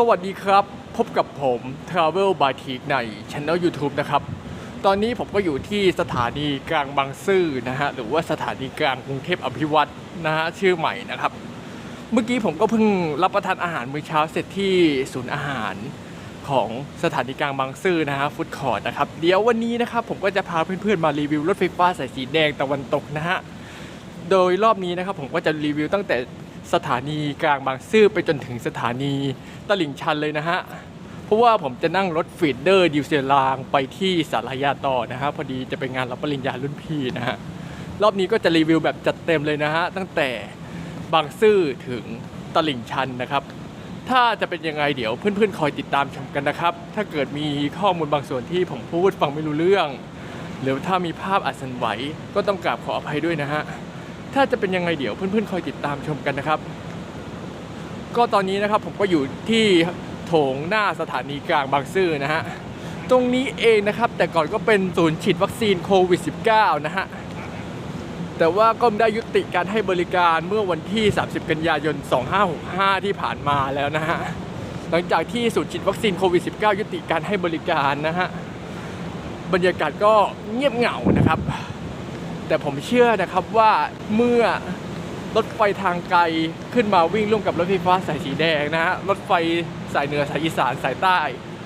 สวัสดีครับ พบกับผม Travel by t ใน Channel YouTube นะครับ ตอนนี้ผมก็อยู่ที่สถานีกลางบางซื่อนะฮะ หรือว่าสถานีกลางกรุงเทพอภิวัตนะฮะ ชื่อใหม่นะครับ เมื่อกี้ผมก็เพิ่งรับประทานอาหารมื้อเช้าเสร็จที่ศูนย์อาหารของสถานีกลางบางซื่อนะฮะ ฟู้ดคอร์ทนะครับ เดี๋ยววันนี้นะครับ ผมก็จะพาเพื่อนๆมารีวิวรถไฟฟ้าสายสีแดงตะวันตกนะฮะ โดยรอบนี้นะครับผมก็จะรีวิวตั้งแต่ สถานีกลางบางซื่อไปจนถึงสถานีตลิ่งชันเลยนะฮะ เพราะว่าผมจะนั่งรถฟีดเดอร์ดิวเซลรางไปที่สารยาต่อนะฮะ พอดีจะไปงานรับปริญญารุ่นพี่นะฮะ รอบนี้ก็จะรีวิวแบบจัดเต็มเลยนะฮะ ตั้งแต่บางซื่อถึงตลิ่งชันนะครับ ถ้าจะเป็นยังไงเดี๋ยวเพื่อนๆ คอยติดตามชมกันนะครับ ถ้าเกิดมีข้อมูลบางส่วนที่ผมพูดฟังไม่รู้เรื่อง หรือถ้ามีภาพอัดสันไหวก็ต้องกราบขออภัยด้วยนะฮะ ถ้าจะเป็นยังไงเดี๋ยวเพื่อนๆคอยติดตามชมกันนะครับ ก็ตอนนี้นะครับผมก็อยู่ที่โถงหน้าสถานีกลางบางซื่อนะฮะตรงนี้เองนะครับ แต่ก่อนก็เป็นศูนย์ฉีดวัคซีนโควิด -19 นะฮะแต่ว่าก็ได้ยุติการให้บริการเมื่อวันที่ 30 กันยายน 2565 ที่ผ่านมาแล้วนะฮะ หลังจากที่ศูนย์ฉีดวัคซีนโควิด -19 ยุติการให้บริการนะฮะ บรรยากาศก็เงียบเหงานะครับ แต่ผมเชื่อนะครับว่าเมื่อรถไฟทางไกลขึ้นมาวิ่งร่วมกับรถไฟฟ้าสายสีแดงนะฮะรถไฟสายเหนือสายอีสานสายใต้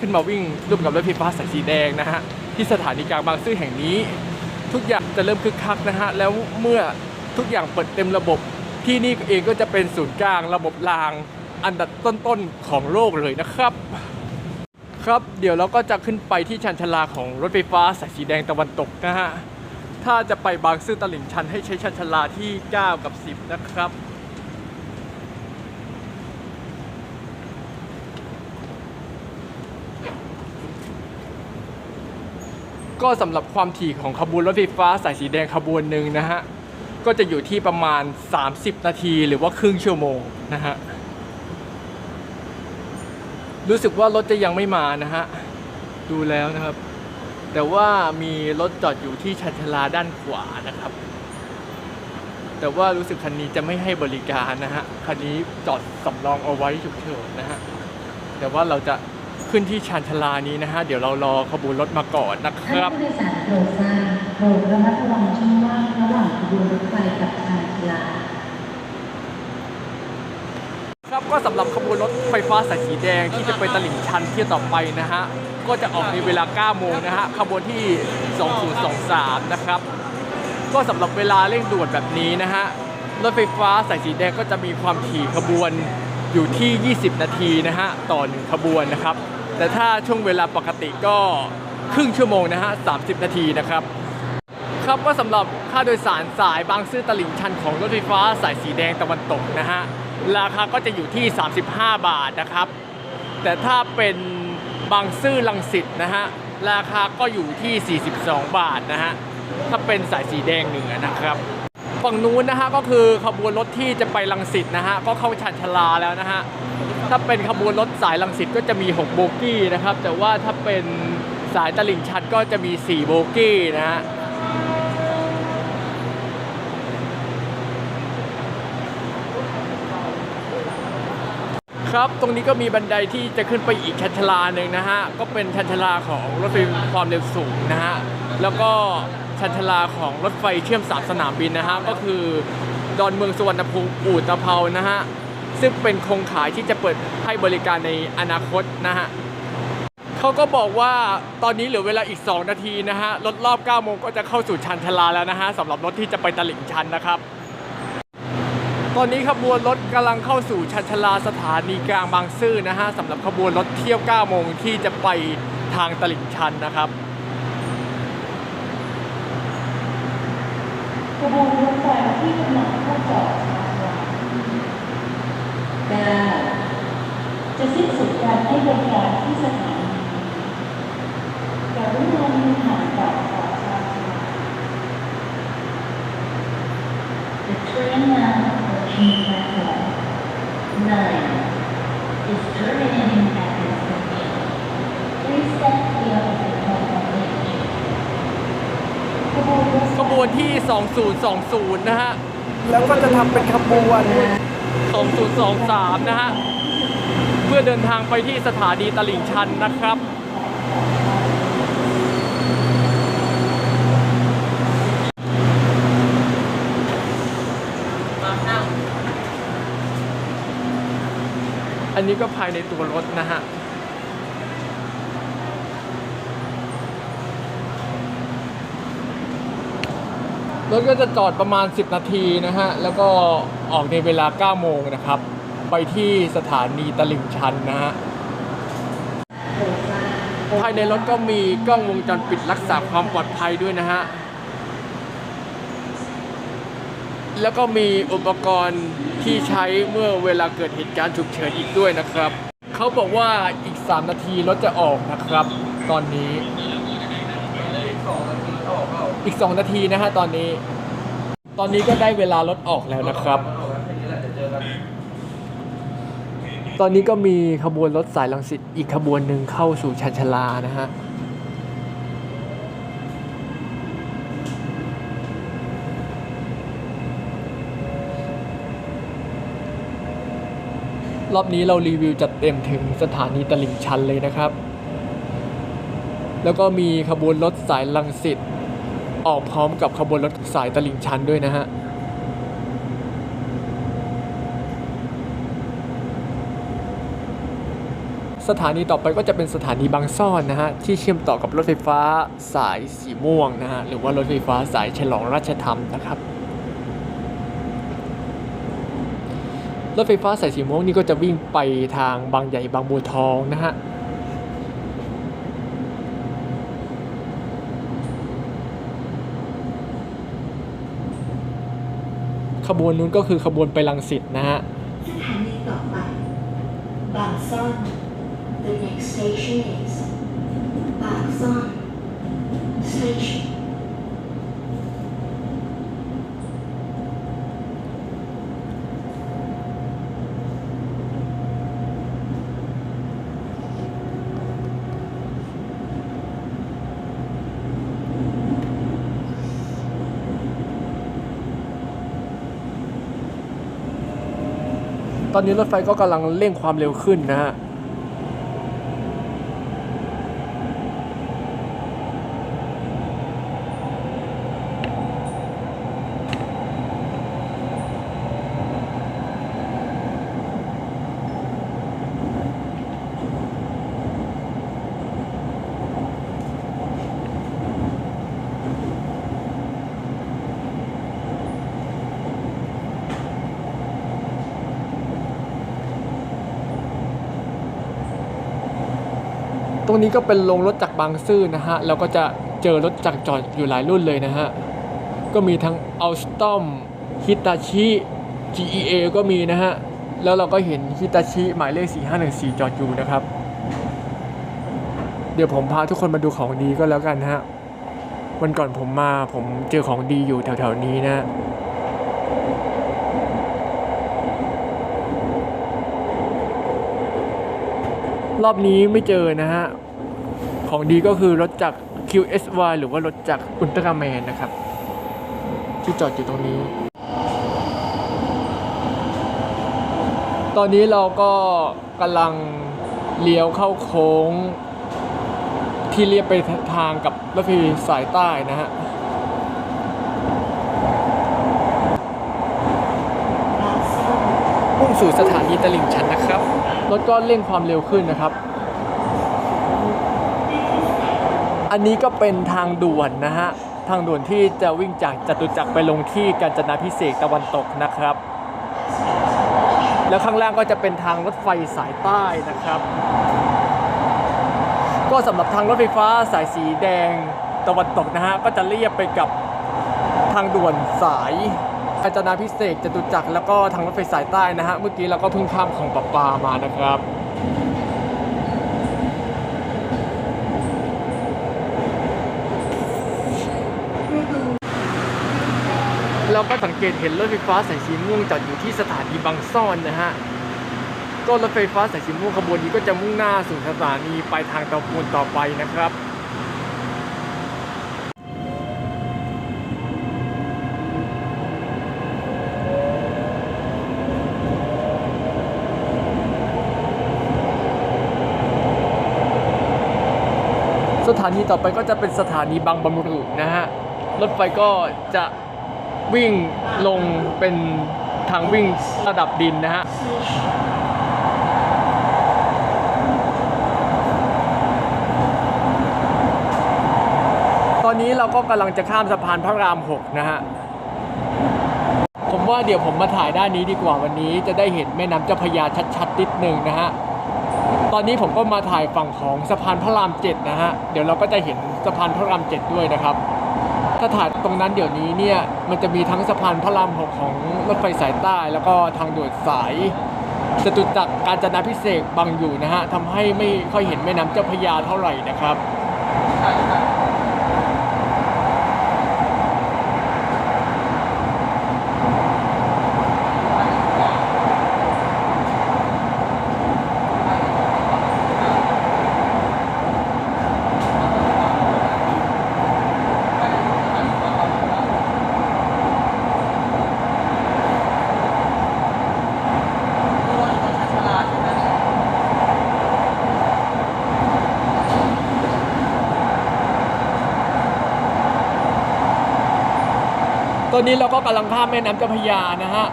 ขึ้นมาวิ่งร่วมกับรถไฟฟ้าสายสีแดงนะฮะที่สถานีกลางบางซื่อแห่งนี้ ทุกอย่างจะเริ่มคึกคักนะฮะแล้วเมื่อทุกอย่างเปิดเต็มระบบที่นี่เองก็จะเป็นศูนย์กลางระบบราง อันดับต้นๆของโลกเลยนะครับ ครับเดี๋ยวเราก็จะขึ้นไปที่ชันชลาของรถไฟฟ้าสายสีแดงตะวันตกนะฮะ ถ้าจะไปบางซื่อตลิ่งชันให้ใช้ชันชลาที่ 9 กับ 10 นะครับ ก็สำหรับความถี่ของขบวนรถไฟฟ้าสายสีแดงขบวนหนึ่งนะฮะ ก็จะอยู่ที่ประมาณ 30 นาทีหรือว่าครึ่งชั่วโมงนะฮะ รู้สึกว่ารถจะยังไม่มานะฮะ ดูแล้วนะครับ แต่ว่ามีรถจอดอยู่ที่ชันชาลาด้านขวานะครับ แต่ว่ารู้สึกคันนี้จะไม่ให้บริการนะฮะ คันนี้จอดสำรองเอาไว้ฉุกเฉินนะฮะ แต่ว่าเราจะขึ้นที่ชานชาลานี้นะฮะ เดี๋ยวเรารอขบวนรถมาก่อนนะคท่านรับผู้โดยสารโปรดทราบโปรดระมัดระวังช่องว่างระหว่างขบวนรถไฟกับชานชาลา ครับก็สำหรับขบวน รถไฟฟ้าสายสีแดงที่จะไปตลิ่งชันเที่ยวต่อไปนะฮะ ก็จะออกในเวลา 9 โมงนะฮะ ขบวนที่ 2023 นะครับ ก็สำหรับเวลาเร่งด่วนแบบนี้นะฮะ รถไฟฟ้าสายสีแดงก็จะมีความถี่ขบวนอยู่ที่ 20 นาทีนะฮะ ต่อหนึ่งขบวนนะครับ แต่ถ้าช่วงเวลาปกติก็ครึ่งชั่วโมงนะฮะ 30 นาทีนะครับครับก็สำหรับค่าโดยสารสายบางซื่อตลิ่งชันของรถไฟฟ้าสายสีแดงตะวันตกนะฮะ ราคาก็จะอยู่ที่ 35 บาทนะครับ แต่ถ้าเป็นบางซื่อลังสิตนะฮะราคาก็อยู่ที่ 42 บาทนะฮะถ้าเป็นสายสีแดงเหนือนะครับฝั่งนู้นนะฮะก็คือขบวนรถที่จะไปลังสิตนะฮะก็เข้าชันชลาแล้วนะฮะถ้าเป็นขบวนรถสายลังสิตก็จะมี 6 โบกี้นะครับ แต่ว่าถ้าเป็นสายตลิ่งชันก็จะมี 4 โบกี้นะฮะ ครับ ตรงนี้ก็มีบันไดที่จะขึ้นไปอีกชันชาลาหนึ่งนะฮะ ก็เป็นชันชาลาของรถไฟความเร็วสูงนะฮะ แล้วก็ชันชาลาของรถไฟเชื่อมสามสนามบินนะฮะ ก็คือดอนเมืองสุวรรณภูมิอู่ตะเภานะฮะ ซึ่งเป็นโครงข่ายที่จะเปิดให้บริการในอนาคตนะฮะเขาก็บอกว่าตอนนี้เหลือเวลาอีก 2 นาทีนะฮะ รถรอบ9โมงก็จะเข้าสู่ชันชาลาแล้วนะฮะสำหรับรถที่จะไปตลิ่งชันนะครับ ตอนนี้ขบวนรถกำลังเข้าสู่ชันชลาสถานีกลางบางซื่อนะฮะสำหรับขบวนรถเที่ยว 9 โมงที่จะไปทางตลิ่งชันนะครับขบวนรถไฟที่กำลังเข้าจอดชานชาลาเก้าจะสิ้นสุดการให้บริการที่สถานีกรุณายืนห่างจากขอบชานชาลา The train now ขบวนที่ 2020 นะฮะ แล้วก็จะทำเป็นขบวน 2023 นะฮะ เพื่อเดินทางไปที่สถานีตลิ่งชันนะครับ อันนี้ก็ภายในตัวรถนะฮะรถก็จะจอดประมาณ 10 นาทีนะฮะ แล้วก็ออกในเวลา 9 โมงนะครับ ไปที่สถานีตลิ่งชันนะฮะ ภายในรถก็มีกล้องวงจรปิดรักษาความปลอดภัยด้วยนะฮะ แล้วก็มีอุปกรณ์ที่ใช้เมื่อเวลาเกิดเหตุการณ์ฉุกเฉินอีกด้วยนะครับ เขาบอกว่าอีก 3 นาทีรถจะออกนะครับ ตอนนี้ อีก 2 นาทีนะฮะตอนนี้ ตอนนี้ก็ได้เวลารถออกแล้วนะครับ ตอนนี้ก็มีขบวนรถสายลังสิตอีกขบวนหนึ่งเข้าสู่ชันชลานะฮะ รอบนี้เรารีวิวจัดเต็มถึงสถานีตลิ่งชันเลยนะครับ แล้วก็มีขบวนรถสายลังสิตออกพร้อมกับขบวนรถสายตลิ่งชันด้วยนะฮะสถานีต่อไปก็จะเป็นสถานีบางซ่อนนะฮะที่เชื่อมต่อกับรถไฟฟ้าสายสีม่วงนะฮะหรือว่ารถไฟฟ้าสายฉลองราชธรรมนะครับ รถไฟฟ้าสายสีม่วงนี่ก็จะวิ่งไปทางบางใหญ่บางบัวทองนะฮะขบวนนู้นก็คือขบวนไปลังสิตนะฮะสถานีต่อไปบางซ่อน The next station is บางซ่อน Station ตอนนี้รถไฟก็กำลังเร่งความเร็วขึ้นนะฮะ ตรงนี้ก็เป็นโรงรถจากบางซื่อนะฮะแล้วก็จะเจอรถจักรจอดอยู่หลายรุ่นเลยนะฮะ ก็มีทั้ง Alstom Hitachi GEA ก็มีนะฮะ แล้วเราก็เห็น Hitachi หมายเลข 4514 จอดอยู่นะครับ เดี๋ยวผมพาทุกคนมาดูของดีก็แล้วกันนะฮะ วันก่อนผมมาผมเจอของดีอยู่แถวๆนี้นะ รอบนี้ไม่เจอนะฮะ ของดีก็คือรถจาก QSY หรือว่ารถจากอุลตร้าแมนนะครับ ที่จอดอยู่ตรงนี้ ตอนนี้เราก็กำลังเลี้ยวเข้าโค้ง ที่เรียบไปทางกับรถไฟสายใต้นะฮะบางซ่อนมุ่งสู่สถานีตลิ่งชันนะครับ รถก็เร่งความเร็วขึ้นนะครับ อันนี้ก็เป็นทางด่วนนะฮะ ทางด่วนที่จะวิ่งจากจตุจักรไปลงที่กาญจนาพิเศษตะวันตกนะครับ แล้วข้างล่างก็จะเป็นทางรถไฟสายใต้นะครับ ก็สำหรับทางรถไฟฟ้าสายสีแดงตะวันตกนะฮะ ก็จะเรียบไปกับทางด่วนสาย กาญจนาพิเศษจตุจักรแล้วก็ทางรถไฟสายใต้นะฮะเมื่อกี้เราก็เพิ่งข้ามของปะปามานะครับเราก็สังเกตเห็นรถไฟฟ้าสายสีม่วงจอดอยู่ที่สถานีบางซ่อนนะฮะก็รถไฟฟ้าสายสีม่วงขบวนนี้ก็จะมุ่งหน้าสู่สถานีปลายทางเตาปูนต่อไปนะครับ ถานีต่อไปก็จะเป็นสถานีบางบำรุนะฮะ รถไฟก็จะวิ่งลงเป็นทางวิ่งระดับดินนะฮะตอนนี้เราก็กำลังจะข้ามสะพานพระราม6นะฮะ ผมว่าเดี๋ยวผมมาถ่ายด้านนี้ดีกว่าวันนี้จะได้เห็นแม่น้ำเจ้าพระยาชัดๆนิดนึงนะฮะ ตอนนี้ผมก็มาถ่ายฝั่งของสะพานพระรามเจ็ดนะฮะ เดี๋ยวเราก็จะเห็นสะพานพระรามเจ็ดด้วยนะครับ ถ้าถ่ายตรงนั้นเดี๋ยวนี้เนี่ย มันจะมีทั้งสะพานพระรามหกของรถไฟสายใต้ แล้วก็ทางด่วนสายจตุจักรกาญจนาพิเศษบังอยู่นะฮะทำให้ไม่ค่อยเห็นแม่น้ำเจ้าพระยาเท่าไหร่นะครับ ตอนนี้เราก็กำลังข้ามแม่น้ำเจ้าพระยานะฮะ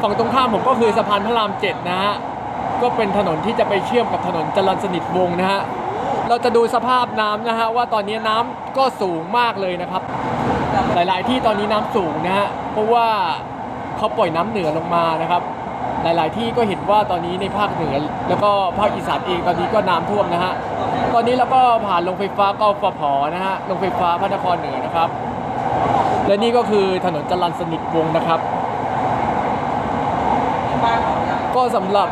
ฝั่งตรงข้ามผมก็คือสะพานพระรามเจ็ดนะฮะก็เป็นถนนที่จะไปเชื่อมกับถนนจรัญสนิทวงศ์นะฮะเราจะดูสภาพน้ำนะฮะว่าตอนนี้น้ำก็สูงมากเลยนะครับ หลาย ๆ ที่ตอนนี้น้ำสูงนะฮะเพราะว่าเขาปล่อยน้ำเหนือลงมานะครับ หลาย ๆ ที่ก็เห็นว่าตอนนี้ในภาคเหนือ แล้วก็ภาคอีสานเองตอนนี้ก็น้ำท่วมนะฮะตอนนี้เราก็ผ่านโรงไฟฟ้ากฟผนะฮะโรงไฟฟ้าพระนครเหนือนะครับ และนี่ก็คือถนนจรัญสนิทวงศ์นะครับ ก็สำหรับ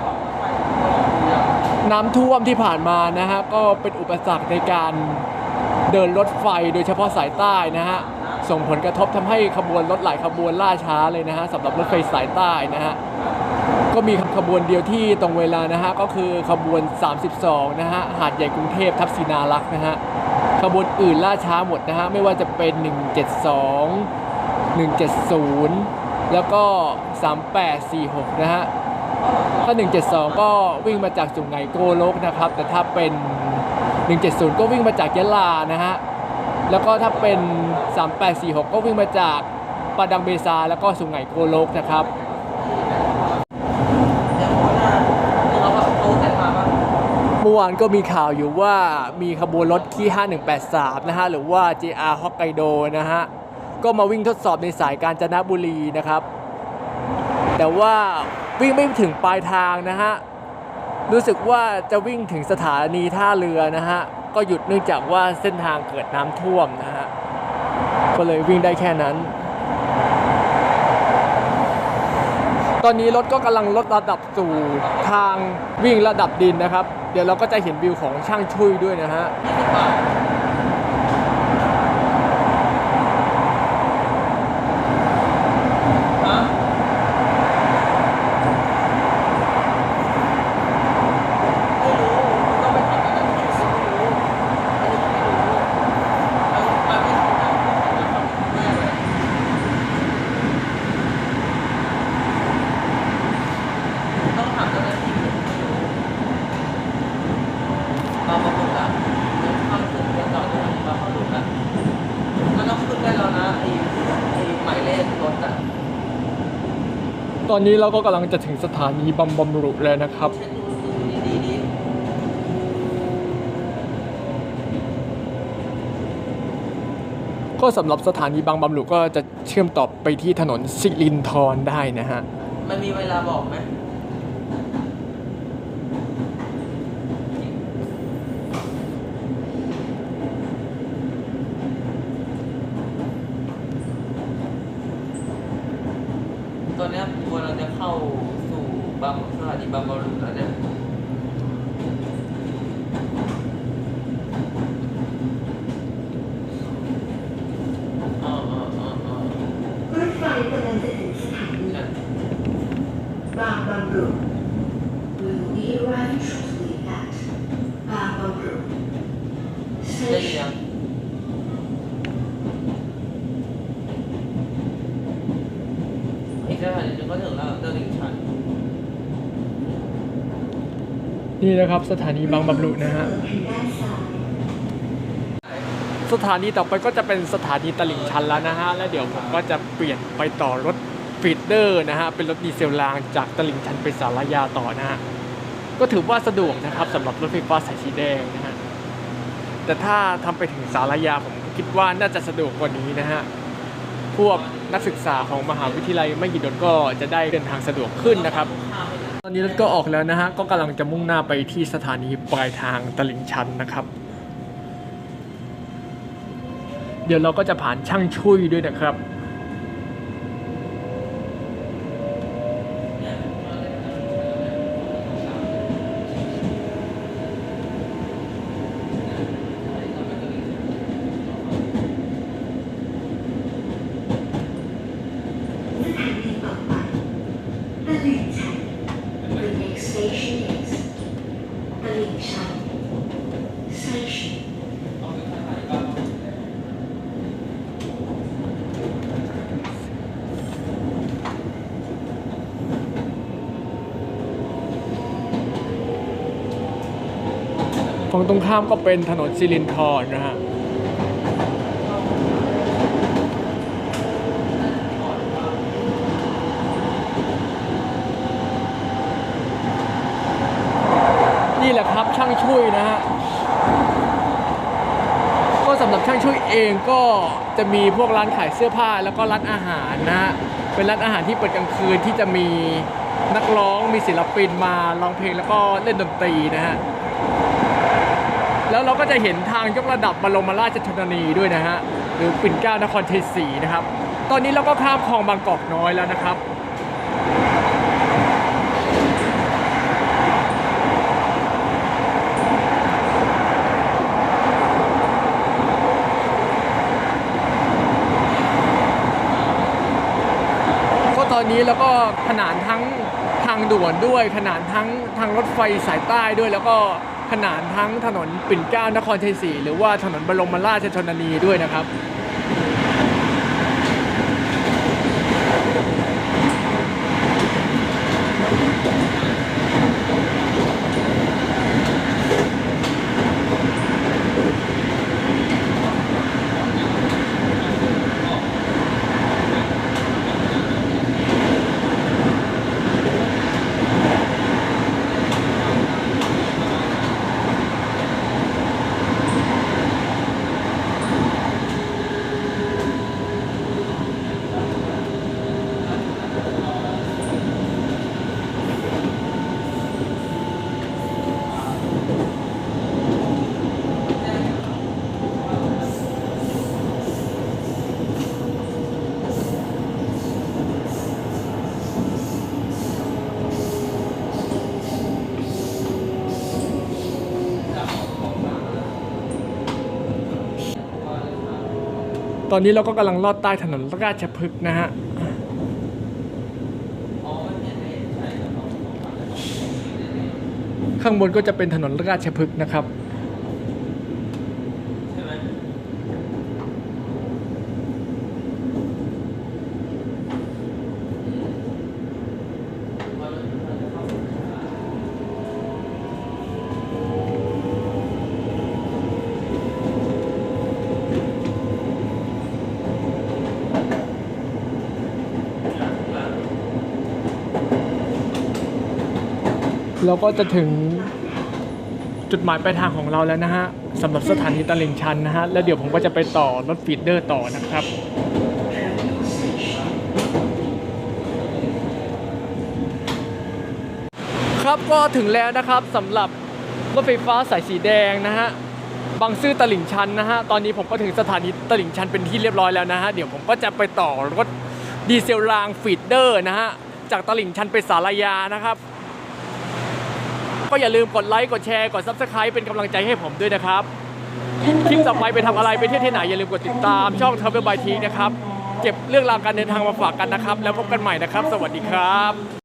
น้ำท่วมที่ผ่านมานะฮะก็เป็นอุปสรรคในการเดินรถไฟโดยเฉพาะสายใต้นะฮะส่งผลกระทบทำให้ขบวนรถหลายขบวนล่าช้าเลยนะฮะสำหรับรถไฟสายใต้นะฮะก็มีขบวนเดียวที่ตรงเวลานะฮะก็คือขบวน 32 นะฮะหาดใหญ่กรุงเทพทับศินารักษ์นะฮะ ขบวนอื่นล่าช้าหมดนะฮะ ไม่ว่าจะเป็น 172 170 แล้วก็ 3846 นะฮะ ถ้า 172 ก็วิ่งมาจากสุไหงโกโลกนะครับ แต่ถ้าเป็น 170 ก็วิ่งมาจากยะลานะฮะ แล้วก็ถ้าเป็น 3846 ก็วิ่งมาจากปาดังเบซาแล้วก็สุไหงโกโลกนะครับ เมื่อวานก็มีข่าวอยู่ว่ามีขบวนรถที่ 5183 นะฮะ หรือว่า JR ฮอกไกโดนะฮะ ก็มาวิ่งทดสอบในสายกาญจนบุรีนะครับ แต่ว่าวิ่งไม่ถึงปลายทางนะฮะ รู้สึกว่าจะวิ่งถึงสถานีท่าเรือนะฮะ ก็หยุดเนื่องจากว่าเส้นทางเกิดน้ำท่วมนะฮะ ก็เลยวิ่งได้แค่นั้น ตอนนี้รถก็กำลังลดระดับสู่ทางวิ่งระดับดินนะครับ เดี๋ยวเราก็จะเห็นวิวของช่างชุยด้วยนะฮะ ต้องถามเจ้าหน้าที่ผมไม่รู้มาประมูลละเดี๋ยวข้ามถึงเดี๋ยวจอดตรงนี้มาประมูลละมันต้องขึ้นได้แล้วนะไอ้ไอ้หมายเลขรถอะ ตอนนี้เราก็กำลังจะถึงสถานีบำบำรุแล้วนะครับ ก็สำหรับสถานีบางบำรุก็จะเชื่อมต่อไปที่ถนนสิรินทรได้นะฮะ มันมีเวลาบอกไหมตอนเนี้ยตัวเราจะเข้าสู่บางสถานีบางบอลลูนแล้วเนี่ย อ๋ออ๋ออ๋ออ๋อ รถไฟกำลังจะถึงสถานี เนี่ย บางบำรุ will be arriving shortly at บางบำรุ ได้ยินยั station งอีกสถานีหนึงก็ถึงแล้วเตลิ่งชันนี่นะครับสถานีบางบำรุนะฮะ สถานีต่อไปก็จะเป็นสถานีตลิ่งชันแล้วนะฮะ แล้วเดี๋ยวผมก็จะเปลี่ยนไปต่อรถฟีดเดอร์นะฮะ เป็นรถดีเซลรางจากตลิ่งชันไปสารยาต่อนะฮะ ก็ถือว่าสะดวกนะครับสำหรับรถไฟฟ้าสายสีแดงนะฮะ แต่ถ้าทำไปถึงสารยาผมคิดว่าน่าจะสะดวกกว่านี้นะฮะ พวกนักศึกษาของมหาวิทยาลัยไม่กี่ดนก็จะได้เดินทางสะดวกขึ้นนะครับ ตอนนี้รถก็ออกแล้วนะฮะ ก็กำลังจะมุ่งหน้าไปที่สถานีปลายทางตลิ่งชันนะครับ เดี๋ยวเราก็จะผ่านช่างชุยด้วยนะครับ สถานีต่อไปตลิ่งชัน The next station is ตลิ่งชัน Station ฝั่งตรงข้ามก็เป็นถนนซิลินทรนะฮะ นี่แหละครับ ช่วยนะฮะก็สำหรับช่างช่วยเองก็จะมีพวกร้านขายเสื้อผ้าแล้วก็ร้านอาหารนะฮะเป็นร้านอาหารที่เปิดกลางคืนที่จะมีนักร้องมีศิลปินมาร้องเพลงแล้วก็เล่นดนตรีนะฮะแล้วเราก็จะเห็นทางยกระดับบรมราชชนนีด้วยนะฮะหรือปิ่นเกล้านครชัยศรีนะครับ ตอนนี้เราก็ข้ามคลองบางกอกน้อยแล้วนะครับ ก็ตอนนี้แล้วก็ข นานทั้งทางด่วนด้วย ขนานทั้งทางรถไฟสายใต้ด้วย แล้วก็ขนานทั้งถนนปิ่นเกล้านครชัยศรีหรือว่าถนนบรมราชชนนีด้วยนะครับ ตอนนี้เราก็กำลังลอดใต้ถนนราชพฤกษ์นะฮะข้างบนก็จะเป็นถนนราชพฤกษ์นะครับ เราก็จะถึงจุดหมายปลายทางของเราแล้วนะฮะสำหรับสถานีตลิ่งชันนะฮะแล้วเดี๋ยวผมก็จะไปต่อรถฟีดเดอร์ต่อนะครับครับก็ถึงแล้วนะครับสำหรับรถไฟฟ้าสายสีแดงนะฮะบางซื่อตลิ่งชันนะฮะตอนนี้ผมก็ถึงสถานีตลิ่งชันเป็นที่เรียบร้อยแล้วนะฮะเดี๋ยวผมก็จะไปต่อรถดีเซลรางฟีดเดอร์นะฮะจากตลิ่งชันไปสารยานะครับ ก็อย่าลืมกดไลค์กดแชร์กด Subscribe เป็นกำลังใจให้ผมด้วยนะครับคลิปต่อไปไปทำอะไรไปเที่ยวที่ไหนอย่าลืมกดติดตามช่อง Travel by T นะครับเก็บเรื่องราวการเดินทางมาฝากกันนะครับ แล้วพบกันใหม่นะครับ สวัสดีครับ